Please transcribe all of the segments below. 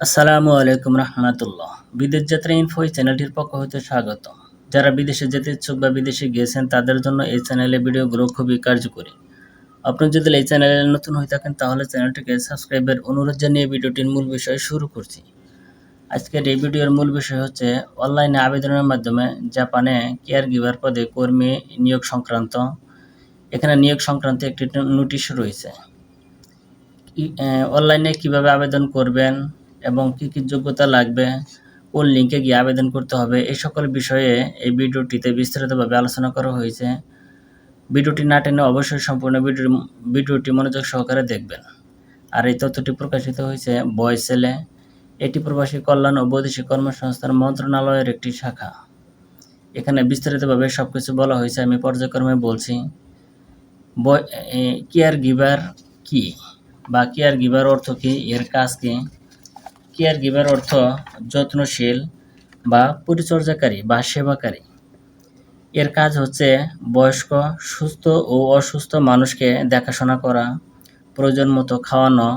আসসালামু আলাইকুম রহমতুল্লাহ। বিদেশ যাত্রা ইনফো এই চ্যানেলটির পক্ষ হতে স্বাগত যারা বিদেশে যেতে ইচ্ছুক বা বিদেশে গিয়েছেন, তাদের জন্য এই চ্যানেলে ভিডিওগুলো খুবই কার্যকরী। আপনি যদি এই চ্যানেলে নতুন হয়ে থাকেন, তাহলে চ্যানেলটিকে সাবস্ক্রাইবের অনুরোধ জানিয়ে ভিডিওটির মূল বিষয় শুরু করছি। আজকের এই ভিডিওর মূল বিষয় হচ্ছে, অনলাইনে আবেদনের মাধ্যমে জাপানে কেয়ার গিভার পদে কর্মী নিয়োগ সংক্রান্ত। এখানে নিয়োগ সংক্রান্ত একটি নোটিশ রয়েছে। অনলাইনে কীভাবে আবেদন করবেন এবং কি কি যোগ্যতা লাগবে কোন লিঙ্কে গিয়ে আবেদন করতে হবে, এই সকল বিষয়ে এই ভিডিওটিতে বিস্তারিতভাবে আলোচনা করা হয়েছে। ভিডিওটি না টেনে অবশ্যই সম্পূর্ণ ভিডিও ভিডিওটি মনোযোগ সহকারে দেখবেন। আর এই তথ্যটি প্রকাশিত হয়েছে বয়সেলে এটি প্রবাসী কল্যাণ ও বৈদেশিক কর্মসংস্থান মন্ত্রণালয়ের একটি শাখা। এখানে বিস্তারিতভাবে সব কিছু বলা হয়েছে, আমি পর্যায়ক্রমে বলছি। কেয়ার গিভার কি বা কেয়ার গিভার অর্থ কি, এর কাজ কি? কেয়ার গিভার অর্থ যত্নশীল বা পরিচর্যাকারী বা সেবাকারী। এর কাজ হচ্ছে বয়স্ক, সুস্থ ও অসুস্থ মানুষকে দেখাশোনা করা, প্রয়োজন মতো খাওয়ানো,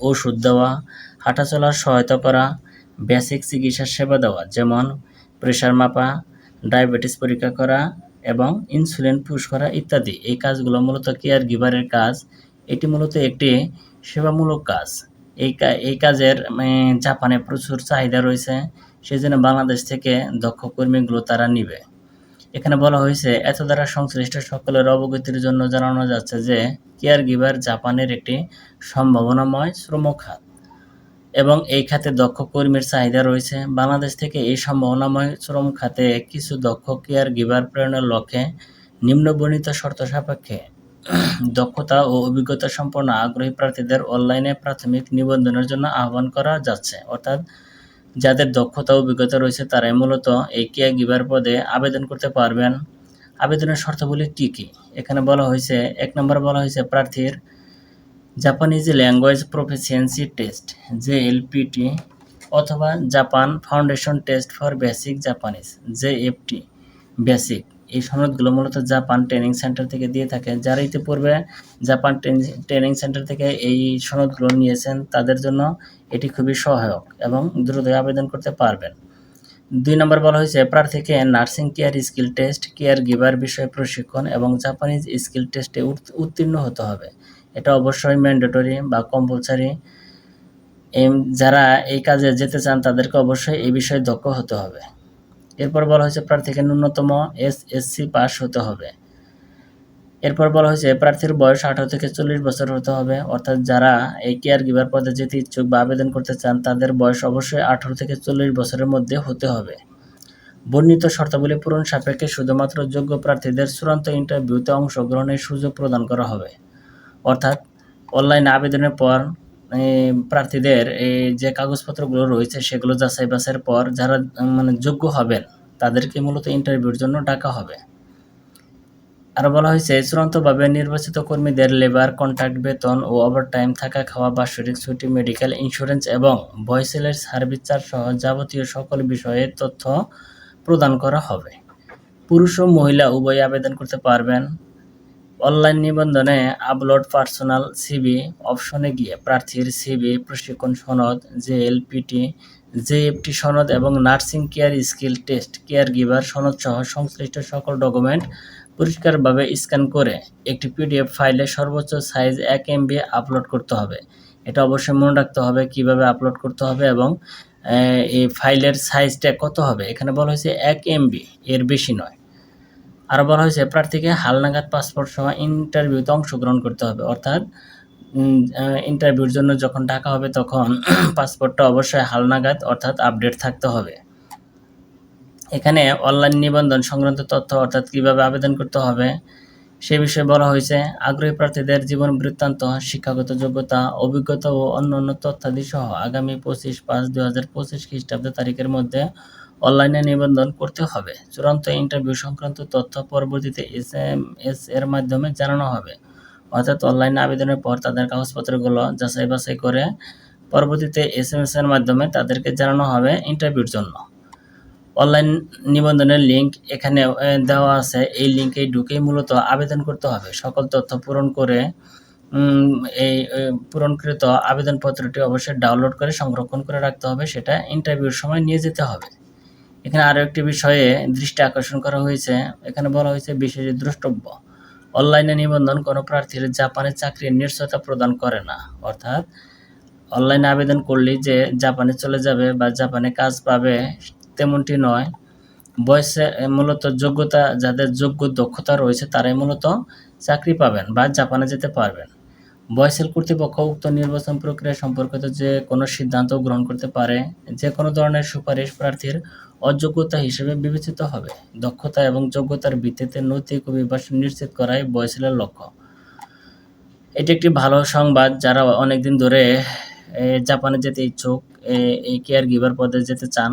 ওষুধ দেওয়া, হাঁটাচলার সহায়তা করা, বেসিক চিকিৎসার সেবা দেওয়া, যেমন প্রেশার মাপা, ডায়াবেটিস পরীক্ষা করা এবং ইনসুলিন পুশ করা ইত্যাদি। এই কাজগুলো মূলত কেয়ার গিভারের কাজ। এটি মূলত একটি সেবামূলক কাজ। এই এই কাজের জাপানে প্রচুর চাহিদা রয়েছে সেই জন্য বাংলাদেশ থেকে দক্ষ কর্মীগুলো তারা নিবে। এখানে বলা হয়েছে, এত দ্বারা সংশ্লিষ্ট সকলের অবগতির জন্য জানানো যাচ্ছে যে, কেয়ার গিভার জাপানের একটি সম্ভাবনাময় শ্রম খাত এবং এই খাতে দক্ষ কর্মীর চাহিদা রয়েছে। বাংলাদেশ থেকে এই সম্ভাবনাময় শ্রম খাতে কিছু দক্ষ কেয়ার গিভার প্রেরণের লক্ষ্যে নিম্নবর্ণিত শর্ত সাপেক্ষে দক্ষতা ও অভিজ্ঞতা সম্পন্ন আগ্রহী প্রার্থীদের অনলাইনে প্রাথমিক নিবন্ধনের জন্য আহ্বান করা যাচ্ছে। অর্থাৎ যাদের দক্ষতা অভিজ্ঞতা রয়েছে, তারাই মূলত এই কেয়ার গিভার পদে আবেদন করতে পারবেন। আবেদনের শর্তাবলী কী কী? এখানে বলা হয়েছে, এক নম্বর বলা হয়েছে প্রার্থীর Japanese language proficiency test J LPT অথবা Japan foundation test for basic Japanese J FT basic এই সনদগুলো মূলত জাপান ট্রেনিং সেন্টার থেকে দিয়ে থাকে। যারা ইতিপূর্বে জাপান ট্রেনিং সেন্টার থেকে এই সনদগুলো নিয়েছেন, তাদের জন্য এটি খুবই সহায়ক এবং দ্রুত আবেদন করতে পারবেন। দুই নম্বর বলা হয়েছে প্রার্থীকে nursing care skill test, care giver বিষয়ে প্রশিক্ষণ এবং জাপানিজ স্কিল টেস্টে উত্তীর্ণ হতে হবে। এটা অবশ্যই ম্যান্ডেটরি বা কম্পালসারি। যারা এই কাজে যেতে চান, তাদেরকে অবশ্যই এই বিষয়ে দক্ষ হতে হবে। এরপর বলা হয়েছে প্রার্থীকে ন্যূনতম এস এসসি পাস হতে হবে। এরপর বলা হয়েছে প্রার্থীর বয়স আঠারো থেকে চল্লিশ বছর হতে হবে। অর্থাৎ যারা এই কেয়ার গিভার পদে যেতে ইচ্ছুক বা আবেদন করতে চান, তাদের বয়স অবশ্যই আঠারো থেকে চল্লিশ বছরের মধ্যে হতে হবে। বর্ণিত শর্তাবলী পূরণ সাপেক্ষে শুধুমাত্র যোগ্য প্রার্থীদের চূড়ান্ত ইন্টারভিউতে অংশগ্রহণের সুযোগ প্রদান করা হবে। অর্থাৎ অনলাইন আবেদনের পর প্রার্থীদের এই যে কাগজপত্রগুলো রয়েছে সেগুলো যাচাই বাছাইয়ের পর যারা মানে যোগ্য হবেন, তাদেরকে মূলত ইন্টারভিউর জন্য ডাকা হবে। আর বলা হয়েছে, চূড়ান্তভাবে নির্বাচিত কর্মীদের লেবার কন্ট্রাক্ট বেতন ও ওভারটাইম থাকা খাওয়া, বাৎসরিক ছুটি মেডিকেল ইন্স্যুরেন্স এবং ভয়েসেলের সার্ভিস চার্জ সহ যাবতীয় সকল বিষয়ে তথ্য প্রদান করা হবে। পুরুষ ও মহিলা উভয় আবেদন করতে পারবেন। অনলাইন নিবন্ধনে আপলোড পার্সোনাল সিবি অপশনে গিয়ে প্রার্থীর সিবি প্রশিক্ষণ সনদ জেএলপিটি জেএফটি সনদ এবং nursing care skill test care giver সনদ সহ সংশ্লিষ্ট সকল ডকুমেন্ট পরিষ্কারভাবে স্ক্যান করে একটি পিডিএফ ফাইলে সর্বোচ্চ সাইজ এক এমবি আপলোড করতে হবে। এটা অবশ্যই মনে রাখতে হবে কীভাবে আপলোড করতে হবে এবং এই ফাইলের সাইজটা কত হবে। এখানে বলা হয়েছে এক এমবি এর বেশি নয়। আরও বলা হয়েছে, প্রার্থীকে হালনাগাদ পাসপোর্ট সহ ইন্টারভিউতে অংশগ্রহণ করতে হবে। অর্থাৎ ইন্টারভিউর জন্য যখন ডাকা হবে তখন পাসপোর্টটা অবশ্যই হালনাগাদ অর্থাৎ আপডেট থাকতে হবে। এখানে অনলাইন নিবন্ধন সংক্রান্ত তথ্য, অর্থাৎ কীভাবে আবেদন করতে হবে সে বিষয়ে বলা হয়েছে, আগ্রহী প্রার্থীদের জীবন বৃত্তান্ত, শিক্ষাগত যোগ্যতা, অভিজ্ঞতা ও অন্যান্য তথ্যাদি সহ আগামী পঁচিশ পাঁচ দু হাজার পঁচিশ খ্রিস্টাব্দ তারিখের মধ্যে অনলাইনে নিবন্ধন করতে হবে। চূড়ান্ত ইন্টারভিউ সংক্রান্ত তথ্য পরবর্তীতে এস এম এস এর মাধ্যমে জানানো হবে। অর্থাৎ অনলাইনে আবেদনের পর তাদের কাগজপত্রগুলো যাচাই বাছাই করে পরবর্তীতে এস এম এস এর মাধ্যমে তাদেরকে জানানো হবে ইন্টারভিউর জন্য। অনলাইন নিবন্ধনের লিঙ্ক এখানে দেওয়া আছে। এই লিঙ্কে ঢুকেই মূলত আবেদন করতে হবে। সকল তথ্য পূরণ করে এই পূরণকৃত আবেদনপত্রটি অবশ্যই ডাউনলোড করে সংরক্ষণ করে রাখতে হবে। সেটা ইন্টারভিউর সময় নিয়ে যেতে হবে। এখানে আরও একটি বিষয়ে দৃষ্টি আকর্ষণ করা হয়েছে। এখানে বলা হয়েছে, বিশেষ দ্রষ্টব্য অনলাইনে নিবন্ধন কোনো প্রার্থীর জাপানে চাকরির নিশ্চয়তা প্রদান করে না। অর্থাৎ অনলাইনে আবেদন করলেই যে জাপানে চলে যাবে বা জাপানে কাজ পাবে তেমনটি নয়। বয়সে মূলত যোগ্যতা, যাদের যোগ্য দক্ষতা রয়েছে, তারাই মূলত চাকরি পাবেন বা জাপানে যেতে পারবেন। বয়সের কর্তৃপক্ষ উক্ত নির্বাচন প্রক্রিয়া সম্পর্কিত যে কোনো সিদ্ধান্ত গ্রহণ করতে পারে, যে কোনো ধরনের সুপারিশ প্রার্থীর অযোগ্যতা হিসেবে বিবেচিত হবে। দক্ষতা এবং যোগ্যতার ভিত্তিতে নৈতিক অভিবাসন নিশ্চিত করাই বয়সেলের লক্ষ্য। এটি একটি ভালো সংবাদ, যারা অনেকদিন ধরে জাপানে যেতে ইচ্ছুক এই কেয়ার গিভার পদে যেতে চান।